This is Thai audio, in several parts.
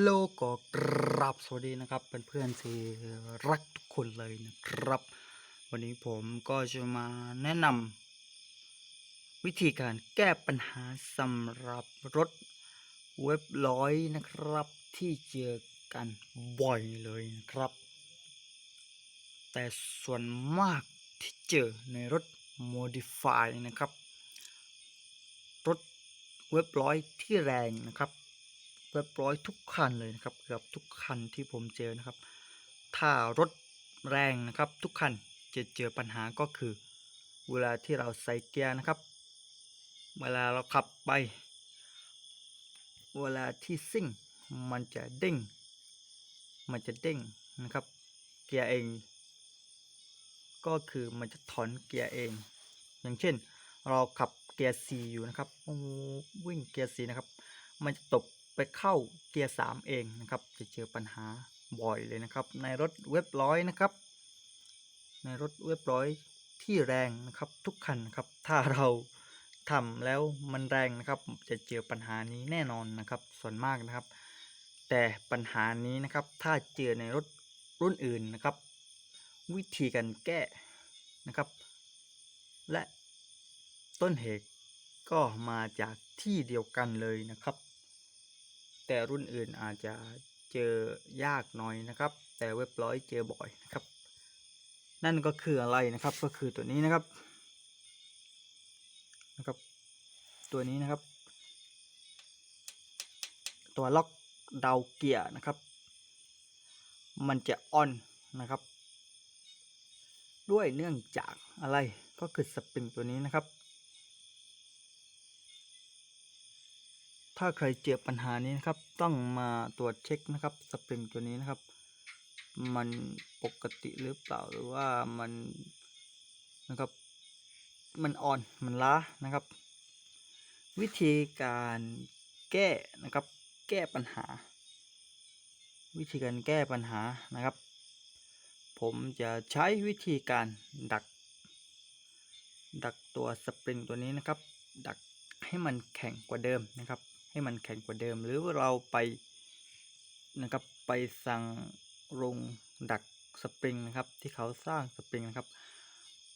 ฮัลโหลก็กราบสวัสดีนะครับเพื่อนๆที่รักทุกคนเลยนะครับ วันนี้ผมก็จะมาแนะนำวิธีการแก้ปัญหาสำหรับรถเว็บร้อยนะครับที่เจอกันบ่อยเลยนะครับ แต่ส่วนมากที่เจอในรถ Modify นะครับ รถเว็บร้อยที่แรงนะครับ เรียบร้อยทุกคันเลยนะครับเกือบทุกคันที่ผมเจอนะครับ ถ้ารถแรงนะครับทุกคันจะเจอปัญหาก็คือ เวลาที่เราใส่เกียร์นะครับ เวลาเราขับไป เวลาที่ซิ่งมันจะเด้ง มันจะเด้งนะครับ เกียร์เอง ก็คือมันจะถอนเกียร์เอง อย่างเช่น เราขับเกียร์ C อยู่นะครับวิ่งเกียร์ C นะครับ มันจะตก ไปเข้าเกียร์3เองนะครับ จะเจอปัญหาบ่อยเลยนะครับ ในรถเว็บร้อยนะครับ ในรถเว็บร้อยที่แรงนะครับทุกคันนะครับ ถ้าเราทำแล้วมันแรงนะครับ จะเจอปัญหานี้แน่นอนนะครับ ส่วนมากนะครับ แต่ปัญหานี้นะครับ ถ้าเจอในรถรุ่นอื่นนะครับ วิธีการแก้นะครับ และต้นเหตุก็มาจากที่เดียวกันเลยนะครับ แต่รุ่นอื่นอาจจะเจอยากหน่อยนะครับ แต่เว็บร้อยเจอบ่อยนะครับ นั่นก็คืออะไรนะครับก็คือตัวนี้นะครับนะครับ ตัวนี้นะครับ ตัวล็อกดาวเกียร์นะครับ มันจะออนนะครับ ด้วยเนื่องจากอะไรก็คือสปริงตัวนี้นะครับ ถ้าใครเจอปัญหานี้นะครับ ต้องมาตรวจเช็คนะครับสปริงตัวนี้นะครับ มันปกติหรือเปล่าหรือว่ามันนะครับ มันอ่อนมันล้านะครับ วิธีการแก้นะครับ แก้ปัญหา วิธีการแก้ปัญหานะครับ ผมจะใช้วิธีการดัก ดักตัวสปริงตัวนี้นะครับ ดักให้มันแข็งกว่าเดิมนะครับ ให้มันแข็งกว่าเดิม หรือเราไปนะครับไปสั่งโรงดักสปริงนะครับที่เขาสร้างสปริงนะครับ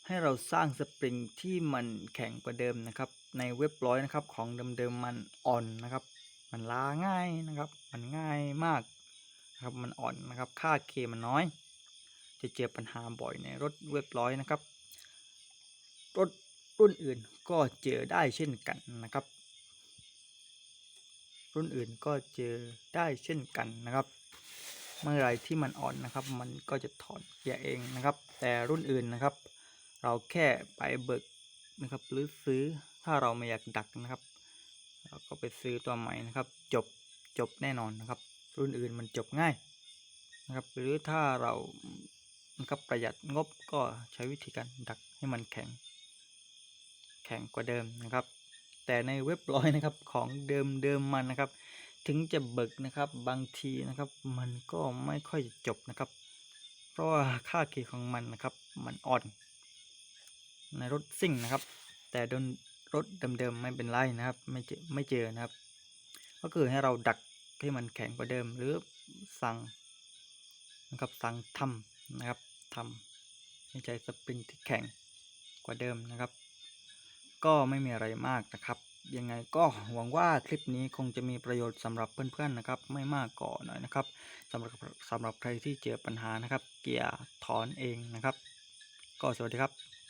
ให้เราสร้างสปริงที่มันแข็งกว่าเดิมนะครับ ในเว็บร้อยนะครับของเดิมๆมันอ่อนนะครับ มันล้าง่ายนะครับ มันง่ายมากนะครับมันอ่อนนะครับค่าเคมันน้อย จะเจอปัญหาบ่อยในรถเว็บร้อยนะครับรถรุ่นอื่นก็เจอได้เช่นกันนะครับ รุ่นอื่นก็เจอได้เช่นกันนะครับ เมื่อไรที่มันอ่อนนะครับ มันก็จะถอดเกียร์เองนะครับ แต่รุ่นอื่นนะครับ เราแค่ไปเบิกนะครับหรือซื้อถ้าเราไม่อยากดักนะครับ เราก็ไปซื้อตัวใหม่นะครับ จบจบแน่นอนนะครับ รุ่นอื่นมันจบง่ายนะครับ หรือถ้าเรานะครับประหยัดงบก็ใช้วิธีการดักให้มันแข็ง แข็งกว่าเดิมนะครับ แต่ในเว็บร้อยนะครับของเดิมเดิมมันนะครับ ถึงจะเบิกนะครับบางทีนะครับ มันก็ไม่ค่อยจะจบนะครับ เพราะว่าค่าเคของมันนะครับ มันอ่อน ในรถซิ่งนะครับ แต่โดนรถเดิมๆไม่เป็นไรนะครับ ไม่เจอไม่เจอนะครับ ก็คือให้เราดักให้มันแข็งกว่าเดิมหรือสั่งนะครับสั่งทำนะครับทำให้ใจสปริงที่แข็งกว่าเดิมนะครับ ก็ไม่มีอะไรมากนะครับ ยังไงก็หวังว่าคลิปนี้คงจะมีประโยชน์สำหรับเพื่อนๆนะครับ ไม่มากก่อหน่อยนะครับสำหรับสำหรับใครที่เจอปัญหานะครับ เกียร์ถอนเองนะครับ ก็สวัสดีครับ